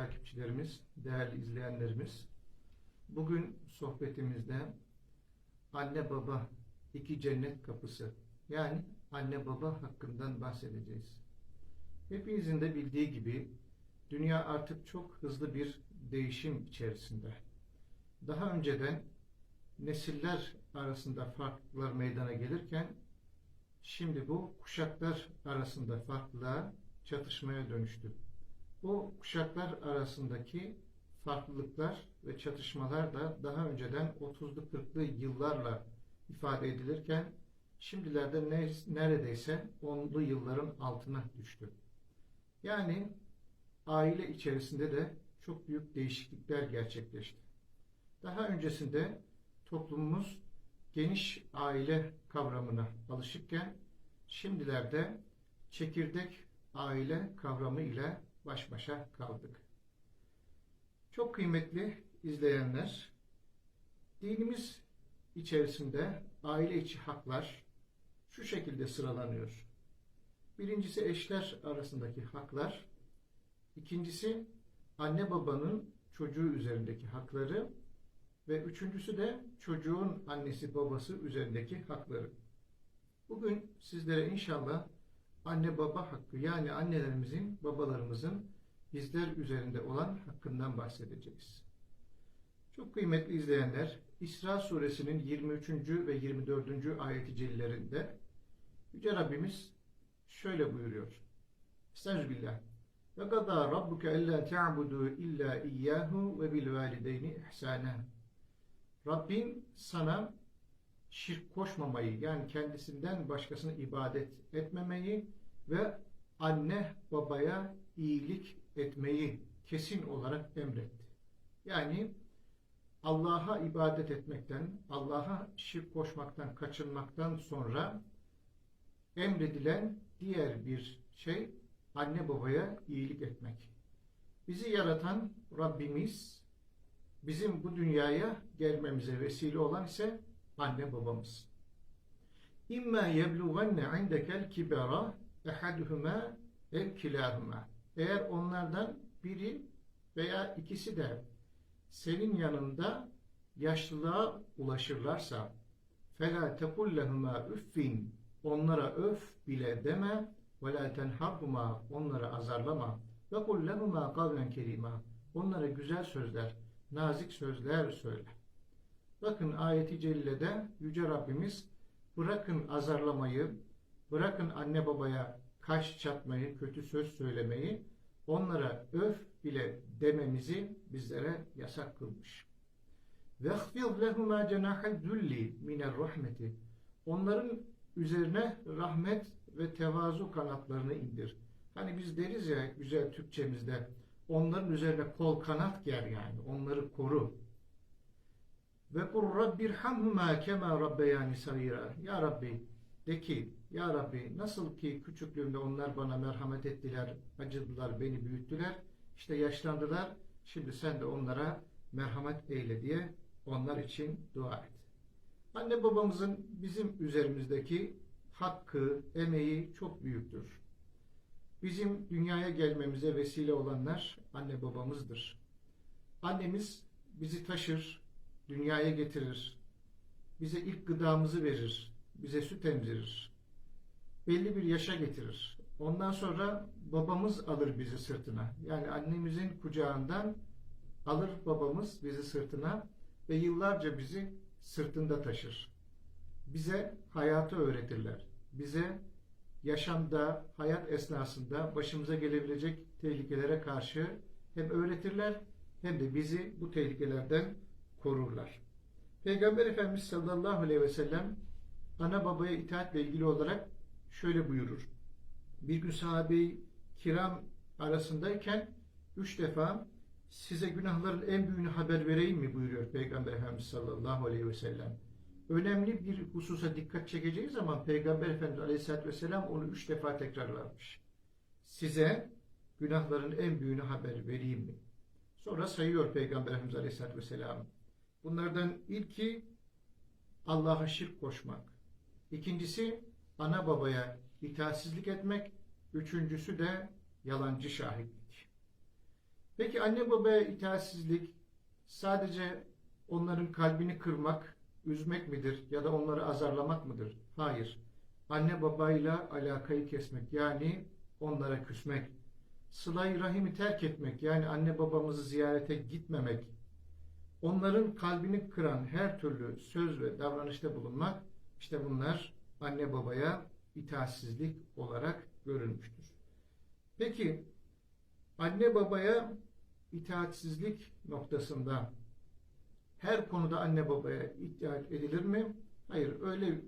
takipçilerimiz, değerli izleyenlerimiz. Bugün sohbetimizde anne baba iki cennet kapısı yani anne baba hakkından bahsedeceğiz. Hepinizin de bildiği gibi dünya artık çok hızlı bir değişim içerisinde. Daha önceden nesiller arasında farklılıklar meydana gelirken şimdi bu kuşaklar arasında farklılığa çatışmaya dönüştü. Bu kuşaklar arasındaki farklılıklar ve çatışmalar da daha önceden 30'lu 40'lı yıllarla ifade edilirken şimdilerde ne, neredeyse 10'lu yılların altına düştü. Yani aile içerisinde de çok büyük değişiklikler gerçekleşti. Daha öncesinde toplumumuz geniş aile kavramına alışıkken şimdilerde çekirdek aile kavramı ile baş başa kaldık. Çok kıymetli izleyenler, dinimiz içerisinde aile içi haklar şu şekilde sıralanıyor. Birincisi eşler arasındaki haklar, ikincisi anne babanın çocuğu üzerindeki hakları ve üçüncüsü de çocuğun annesi babası üzerindeki hakları. Bugün sizlere inşallah anne baba hakkı yani annelerimizin babalarımızın bizler üzerinde olan hakkından bahsedeceğiz. Çok kıymetli izleyenler İsra suresinin 23. ve 24. ayeti celillerinde Yüce Rabbimiz şöyle buyuruyor. Estağfirullah. Ve gada rabbuke ella ta'budu illa iyyahu ve bil valideyni ihsana. Rabbin sana şirk koşmamayı yani kendisinden başkasına ibadet etmemeyi ve anne babaya iyilik etmeyi kesin olarak emretti. Yani Allah'a ibadet etmekten, Allah'a şirk koşmaktan kaçınmaktan sonra emredilen diğer bir şey anne babaya iyilik etmek. Bizi yaratan Rabbimiz, bizim bu dünyaya gelmemize vesile olan ise anne babamız. İmma yeblugenne indekel kibera ehaduhuma ev kilahuma. Eğer onlardan biri veya ikisi de senin yanında yaşlılığa ulaşırlarsa fela tekul lehuma üffin onlara öf bile deme ve la tenharhuma onlara azarlama ve kul lehuma kavlen kerima onlara güzel sözler nazik sözler söyle Bakın ayeti cellede Yüce Rabbimiz bırakın azarlamayı, bırakın anne babaya kaş çatmayı, kötü söz söylemeyi, onlara öf bile dememizi bizlere yasak kılmış. وَخْفِضْ لَهُمَا جَنَاحَ الذُّلِّ مِنَ الرَّحْمَةِ Onların üzerine rahmet ve tevazu kanatlarını indir. Hani biz deriz ya güzel Türkçemizde, onların üzerine kol kanat ger yani, onları koru. ve kur rabbirhamhuma kema rabbeyani sagira. Ya Rabbi de ki ya Rabbi nasıl ki küçüklüğümde onlar bana merhamet ettiler, acıdılar, beni büyüttüler. İşte yaşlandılar. Şimdi sen de onlara merhamet eyle diye onlar için dua et. Anne babamızın bizim üzerimizdeki hakkı, emeği çok büyüktür. Bizim dünyaya gelmemize vesile olanlar anne babamızdır. Annemiz bizi taşır, dünyaya getirir, bize ilk gıdamızı verir, bize süt emzirir, belli bir yaşa getirir. Ondan sonra babamız alır bizi sırtına. Yani annemizin kucağından alır babamız bizi sırtına ve yıllarca bizi sırtında taşır. Bize hayatı öğretirler. Bize yaşamda, hayat esnasında başımıza gelebilecek tehlikelere karşı hem öğretirler hem de bizi bu tehlikelerden korurlar. Peygamber Efendimiz sallallahu aleyhi ve sellem ana babaya itaatle ilgili olarak şöyle buyurur. Bir gün sahabe-i kiram arasındayken üç defa size günahların en büyüğünü haber vereyim mi buyuruyor Peygamber Efendimiz sallallahu aleyhi ve sellem. Önemli bir hususa dikkat çekeceği zaman Peygamber Efendimiz aleyhissalatü vesselam onu üç defa tekrarlarmış. Size günahların en büyüğünü haber vereyim mi? Sonra sayıyor Peygamber Efendimiz aleyhissalatü vesselam. Bunlardan ilki Allah'a şirk koşmak. İkincisi ana babaya itaatsizlik etmek. Üçüncüsü de yalancı şahitlik. Peki anne babaya itaatsizlik sadece onların kalbini kırmak, üzmek midir ya da onları azarlamak mıdır? Hayır. Anne babayla alakayı kesmek yani onlara küsmek, sıla-i rahimi terk etmek yani anne babamızı ziyarete gitmemek, onların kalbini kıran her türlü söz ve davranışta bulunmak işte bunlar anne babaya itaatsizlik olarak görülmüştür. Peki anne babaya itaatsizlik noktasında her konuda anne babaya itaat edilir mi? Hayır, öyle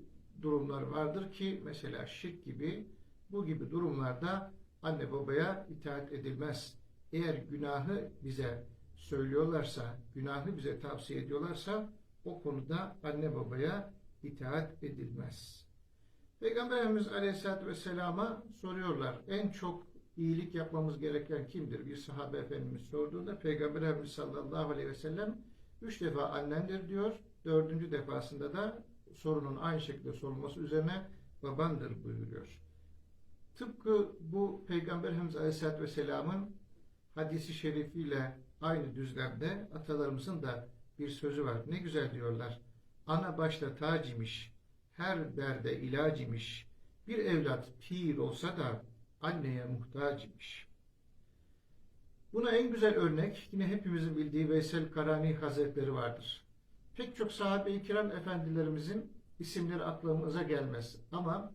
durumlar vardır ki mesela şirk gibi bu gibi durumlarda anne babaya itaat edilmez. Eğer günahı bize söylüyorlarsa, günahı bize tavsiye ediyorlarsa o konuda anne babaya itaat edilmez. Peygamberimiz Aleyhisselatü Vesselam'a soruyorlar. En çok iyilik yapmamız gereken kimdir? Bir sahabe efendimiz sorduğunda Peygamber Efendimiz sallallahu aleyhi ve sellem üç defa annendir diyor. Dördüncü defasında da sorunun aynı şekilde sorulması üzerine babandır buyuruyor. Tıpkı bu Peygamber Efendimiz Aleyhisselatü Vesselam'ın hadisi şerifiyle aynı düzlemde atalarımızın da bir sözü var. Ne güzel diyorlar. Ana başta tac imiş, her derde ilaç imiş. Bir evlat pir olsa da anneye muhtaç imiş. Buna en güzel örnek yine hepimizin bildiği Veysel Karani Hazretleri vardır. Pek çok sahabe-i kiram efendilerimizin isimleri aklımıza gelmez. Ama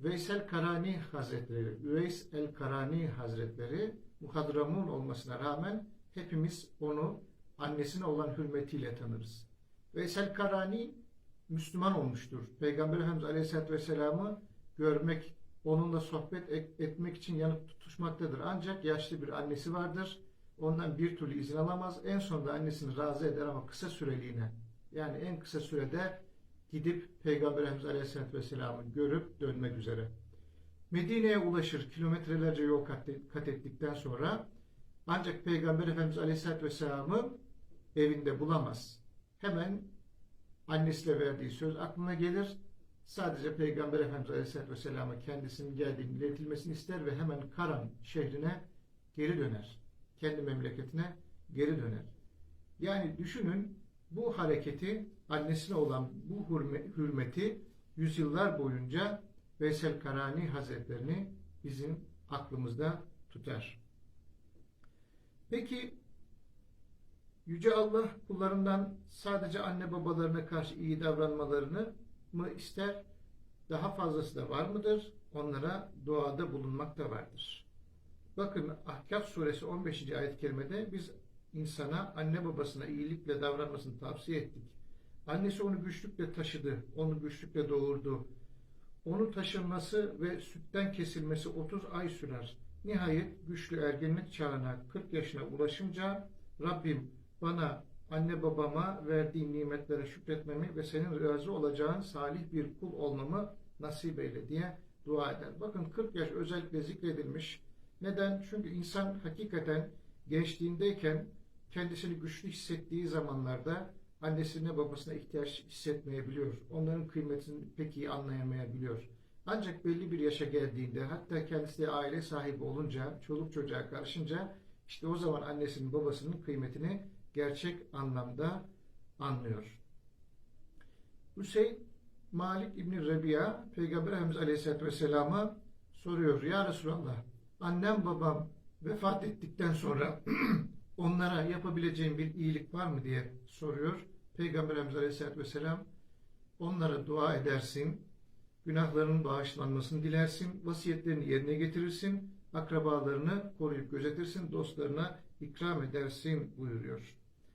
Veysel Karani Hazretleri, Üveys el Karani Hazretleri muhadramun olmasına rağmen hepimiz onu annesine olan hürmetiyle tanırız. Veysel Karani Müslüman olmuştur. Peygamber Efendimiz Aleyhisselatü Vesselam'ı görmek, onunla sohbet etmek için yanıp tutuşmaktadır. Ancak yaşlı bir annesi vardır. Ondan bir türlü izin alamaz. En sonunda annesini razı eder ama kısa süreliğine. Yani en kısa sürede gidip Peygamber Efendimiz Aleyhisselatü Vesselam'ı görüp dönmek üzere. Medine'ye ulaşır. Kilometrelerce yol kat ettikten sonra ancak Peygamber Efendimiz Aleyhisselatü Vesselam'ı evinde bulamaz. Hemen annesiyle verdiği söz aklına gelir. Sadece Peygamber Efendimiz Aleyhisselatü Vesselam'a kendisinin geldiğini iletilmesini ister ve hemen Karan şehrine geri döner. Kendi memleketine geri döner. Yani düşünün bu hareketi annesine olan bu hürmeti yüzyıllar boyunca Veysel Karani Hazretlerini bizim aklımızda tutar. Peki Yüce Allah kullarından sadece anne babalarına karşı iyi davranmalarını mı ister? Daha fazlası da var mıdır? Onlara duada bulunmak da vardır. Bakın Ahkaf suresi 15. ayet-i kerimede biz insana anne babasına iyilikle davranmasını tavsiye ettik. Annesi onu güçlükle taşıdı, onu güçlükle doğurdu. Onu taşınması ve sütten kesilmesi 30 ay sürer. Nihayet güçlü ergenlik çağına 40 yaşına ulaşınca Rabbim bana anne babama verdiğin nimetlere şükretmemi ve senin razı olacağın salih bir kul olmamı nasip eyle diye dua eder. Bakın 40 yaş özellikle zikredilmiş. Neden? Çünkü insan hakikaten gençliğindeyken kendisini güçlü hissettiği zamanlarda annesine babasına ihtiyaç hissetmeyebiliyor. Onların kıymetini pek iyi anlayamayabiliyor. Ancak belli bir yaşa geldiğinde hatta kendisi aile sahibi olunca, çoluk çocuğa karışınca işte o zaman annesinin babasının kıymetini gerçek anlamda anlıyor. Hüseyin Malik İbni Rabia Peygamber Efendimiz Aleyhisselatü Vesselam'a soruyor. Ya Resulallah annem babam vefat ettikten sonra onlara yapabileceğim bir iyilik var mı diye soruyor. Peygamber Efendimiz Aleyhisselatü Vesselam onlara dua edersin, günahlarının bağışlanmasını dilersin, vasiyetlerini yerine getirirsin, akrabalarını koruyup gözetirsin, dostlarına ikram edersin buyuruyor.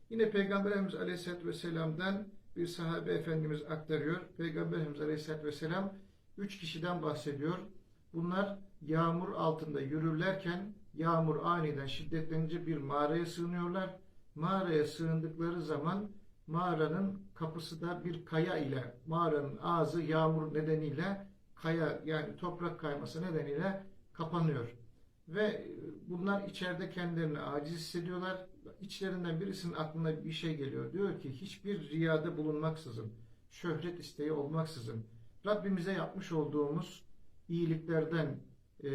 Yine Peygamber Efendimiz Aleyhisselatü Vesselam'dan bir sahabe efendimiz aktarıyor. Peygamber Efendimiz Aleyhisselatü Vesselam üç kişiden bahsediyor. Bunlar yağmur altında yürürlerken yağmur aniden şiddetlenince bir mağaraya sığınıyorlar. Mağaraya sığındıkları zaman mağaranın kapısı da bir kaya ile mağaranın ağzı yağmur nedeniyle kaya yani toprak kayması nedeniyle kapanıyor. Ve bunlar içeride kendilerini aciz hissediyorlar. İçlerinden birisinin aklına bir şey geliyor. Diyor ki hiçbir riyada bulunmaksızın, şöhret isteği olmaksızın Rabbimize yapmış olduğumuz iyiliklerden e,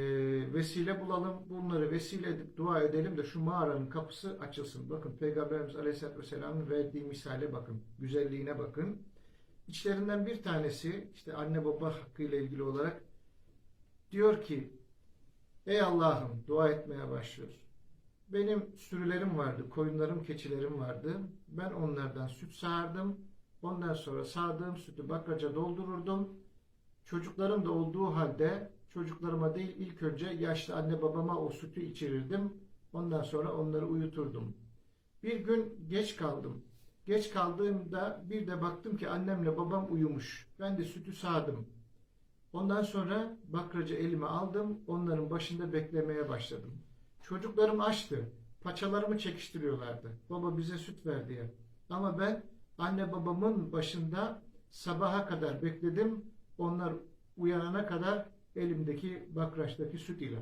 vesile bulalım. Bunları vesile edip dua edelim de şu mağaranın kapısı açılsın. Bakın Peygamberimiz Aleyhisselatü Vesselam'ın verdiği misale bakın. Güzelliğine bakın. İçlerinden bir tanesi işte anne baba hakkıyla ilgili olarak diyor ki Ey Allah'ım dua etmeye başlıyor. Benim sürülerim vardı, koyunlarım, keçilerim vardı. Ben onlardan süt sağardım. Ondan sonra sağdığım sütü bakraca doldururdum. Çocuklarım da olduğu halde çocuklarıma değil ilk önce yaşlı anne babama o sütü içirirdim. Ondan sonra onları uyuturdum. Bir gün geç kaldım. Geç kaldığımda bir de baktım ki annemle babam uyumuş. Ben de sütü sağdım. Ondan sonra bakracı elime aldım. Onların başında beklemeye başladım. Çocuklarım açtı. Paçalarımı çekiştiriyorlardı. Baba bize süt ver diye. Ama ben anne babamın başında sabaha kadar bekledim. Onlar uyanana kadar elimdeki bakraçtaki süt ile.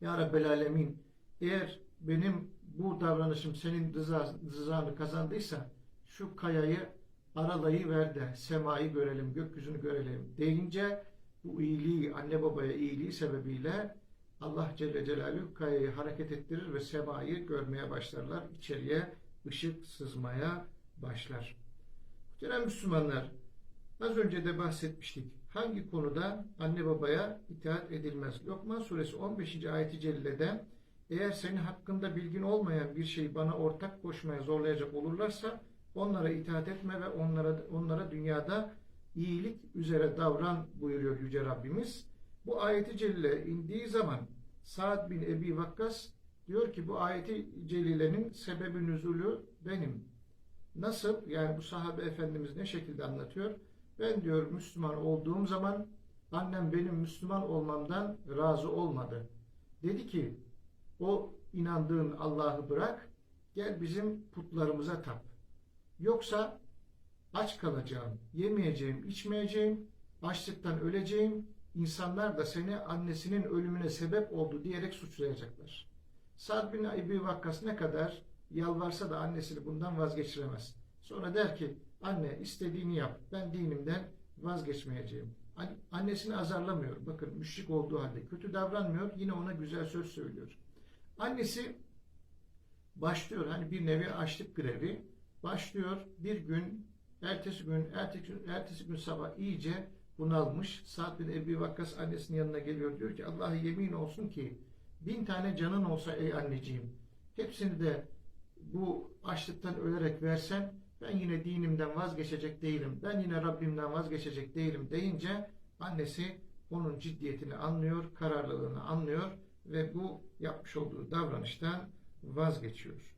Ya Rabbel Alemin eğer benim bu davranışım senin rıza, rızanı kazandıysa şu kayayı aralayıver de semayı görelim, gökyüzünü görelim deyince bu iyiliği, anne babaya iyiliği sebebiyle Allah Celle Celaluhu kayayı hareket ettirir ve semayı görmeye başlarlar. İçeriye ışık sızmaya başlar. Muhterem Müslümanlar, az önce de bahsetmiştik. Hangi konuda anne babaya itaat edilmez? Lokman suresi 15. ayeti cellede eğer senin hakkında bilgin olmayan bir şeyi bana ortak koşmaya zorlayacak olurlarsa onlara itaat etme ve onlara onlara dünyada iyilik üzere davran buyuruyor Yüce Rabbimiz. Bu ayeti celile indiği zaman Sa'd bin Ebi Vakkas diyor ki bu ayeti celilenin sebebi nüzulü benim. Nasıl? Yani bu sahabe efendimiz ne şekilde anlatıyor? Ben diyor Müslüman olduğum zaman annem benim Müslüman olmamdan razı olmadı. Dedi ki o inandığın Allah'ı bırak gel bizim putlarımıza tap. Yoksa aç kalacağım, yemeyeceğim, içmeyeceğim, açlıktan öleceğim. İnsanlar da seni annesinin ölümüne sebep oldu diyerek suçlayacaklar. Sa'd bin Ebi Vakkas ne kadar yalvarsa da annesini bundan vazgeçiremez. Sonra der ki anne istediğini yap ben dinimden vazgeçmeyeceğim. Annesini azarlamıyor. Bakın müşrik olduğu halde kötü davranmıyor. Yine ona güzel söz söylüyor. Annesi başlıyor hani bir nevi açlık grevi başlıyor bir gün ertesi gün ertesi gün, ertesi gün sabah iyice bunalmış. Sa'd bin Ebi Vakkas annesinin yanına geliyor diyor ki Allah'a yemin olsun ki bin tane canın olsa ey anneciğim hepsini de bu açlıktan ölerek versen ben yine dinimden vazgeçecek değilim. Ben yine Rabbimden vazgeçecek değilim deyince annesi onun ciddiyetini anlıyor, kararlılığını anlıyor ve bu yapmış olduğu davranıştan vazgeçiyor.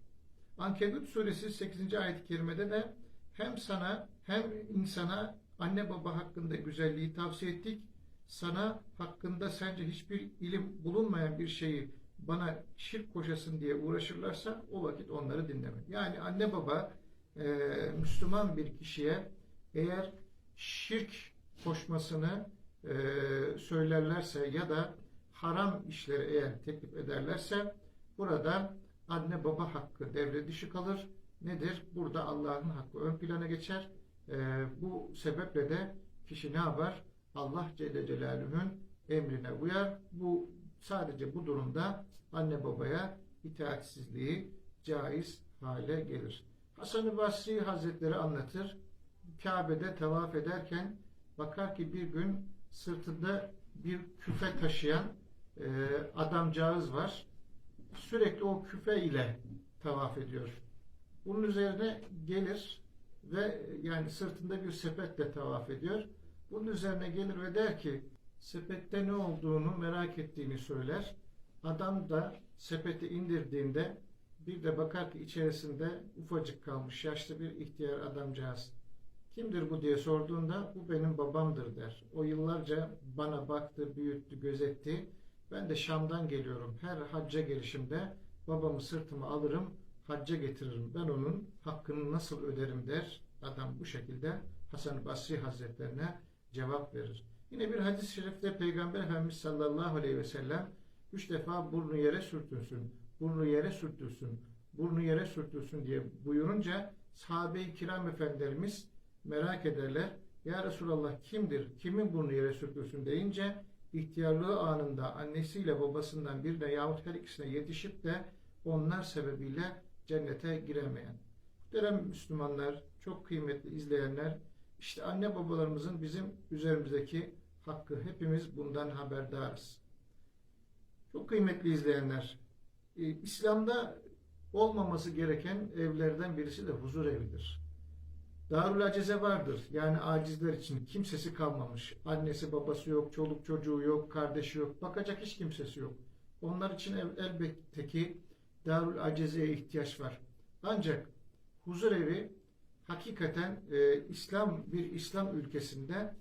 Ankebut suresi 8. ayet-i kerimede de hem sana hem insana anne baba hakkında güzelliği tavsiye ettik. Sana hakkında sence hiçbir ilim bulunmayan bir şeyi bana şirk koşasın diye uğraşırlarsa o vakit onları dinleme. Yani anne baba e, Müslüman bir kişiye eğer şirk koşmasını e, söylerlerse ya da haram işleri eğer teklif ederlerse burada anne baba hakkı devre dışı kalır. Nedir? Burada Allah'ın hakkı ön plana geçer. E, bu sebeple de kişi ne yapar? Allah Celle Celaluhu'nun emrine uyar. Bu sadece bu durumda anne babaya itaatsizliği caiz hale gelir. Hasan-ı Basri Hazretleri anlatır. Kabe'de tavaf ederken bakar ki bir gün sırtında bir küfe taşıyan e, adamcağız var. Sürekli o küfe ile tavaf ediyor. Bunun üzerine gelir ve yani sırtında bir sepetle tavaf ediyor. Bunun üzerine gelir ve der ki sepette ne olduğunu merak ettiğini söyler. Adam da sepeti indirdiğinde bir de bakar ki içerisinde ufacık kalmış yaşlı bir ihtiyar adamcağız. Kimdir bu diye sorduğunda bu benim babamdır der. O yıllarca bana baktı, büyüttü, gözetti. Ben de Şam'dan geliyorum. Her hacca gelişimde babamı sırtıma alırım, hacca getiririm. Ben onun hakkını nasıl öderim der. Adam bu şekilde Hasan Basri Hazretlerine cevap verir. Yine bir hadis-i şerifte Peygamber Efendimiz sallallahu aleyhi ve sellem üç defa burnu yere sürtünsün, burnu yere sürtülsün, burnu yere sürtülsün diye buyurunca sahabe-i kiram efendilerimiz merak ederler. Ya Resulallah kimdir? Kimin burnu yere sürtülsün deyince ihtiyarlığı anında annesiyle babasından birine yahut her ikisine yetişip de onlar sebebiyle cennete giremeyen. Muhterem Müslümanlar, çok kıymetli izleyenler, işte anne babalarımızın bizim üzerimizdeki hakkı. Hepimiz bundan haberdarız. Çok kıymetli izleyenler, e, İslam'da olmaması gereken evlerden birisi de huzur evidir. Darül acize vardır. Yani acizler için kimsesi kalmamış. Annesi babası yok, çoluk çocuğu yok, kardeşi yok. Bakacak hiç kimsesi yok. Onlar için el- elbette ki darül acizeye ihtiyaç var. Ancak huzur evi hakikaten e, İslam bir İslam ülkesinde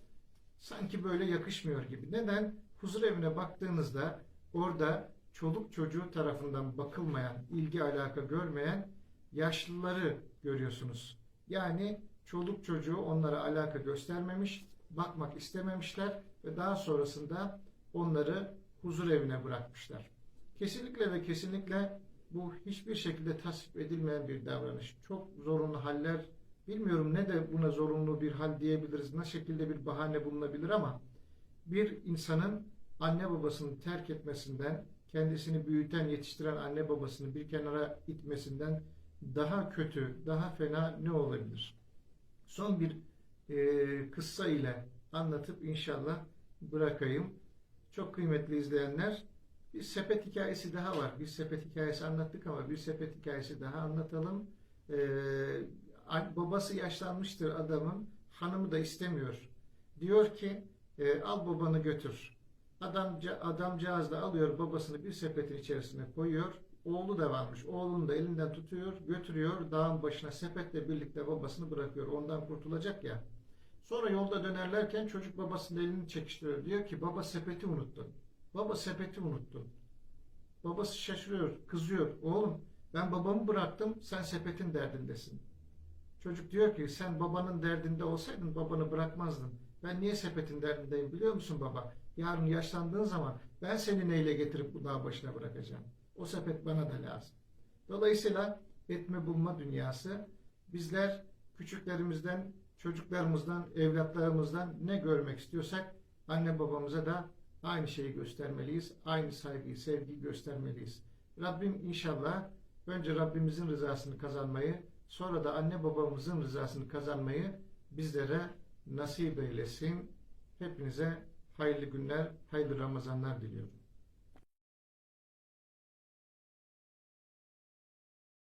sanki böyle yakışmıyor gibi. Neden? Huzur evine baktığınızda orada çoluk çocuğu tarafından bakılmayan, ilgi alaka görmeyen yaşlıları görüyorsunuz. Yani çoluk çocuğu onlara alaka göstermemiş, bakmak istememişler ve daha sonrasında onları huzur evine bırakmışlar. Kesinlikle ve kesinlikle bu hiçbir şekilde tasvip edilmeyen bir davranış. Çok zorunlu haller, bilmiyorum ne de buna zorunlu bir hal diyebiliriz, ne şekilde bir bahane bulunabilir ama bir insanın anne babasını terk etmesinden, kendisini büyüten, yetiştiren anne babasını bir kenara itmesinden daha kötü, daha fena ne olabilir? Son bir e, kıssa ile anlatıp inşallah bırakayım. Çok kıymetli izleyenler, bir sepet hikayesi daha var. Bir sepet hikayesi anlattık ama bir sepet hikayesi daha anlatalım. E, an- babası yaşlanmıştır adamın, hanımı da istemiyor. Diyor ki, e, al babanı götür. Adamca, adamcağız da alıyor babasını bir sepetin içerisine koyuyor. Oğlu da varmış. Oğlunu da elinden tutuyor, götürüyor. Dağın başına sepetle birlikte babasını bırakıyor. Ondan kurtulacak ya. Sonra yolda dönerlerken çocuk babasının elini çekiştiriyor. Diyor ki baba sepeti unuttun. Baba sepeti unuttun. Babası şaşırıyor, kızıyor. Oğlum ben babamı bıraktım, sen sepetin derdindesin. Çocuk diyor ki sen babanın derdinde olsaydın babanı bırakmazdın. Ben niye sepetin derdindeyim biliyor musun baba? Yarın yaşlandığın zaman ben seni neyle getirip bu dağ başına bırakacağım. O sepet bana da lazım. Dolayısıyla etme bulma dünyası bizler küçüklerimizden, çocuklarımızdan, evlatlarımızdan ne görmek istiyorsak anne babamıza da aynı şeyi göstermeliyiz. Aynı saygıyı, sevgiyi göstermeliyiz. Rabbim inşallah önce Rabbimizin rızasını kazanmayı, sonra da anne babamızın rızasını kazanmayı bizlere nasip eylesin. Hepinize hayırlı günler, hayırlı Ramazanlar diliyorum.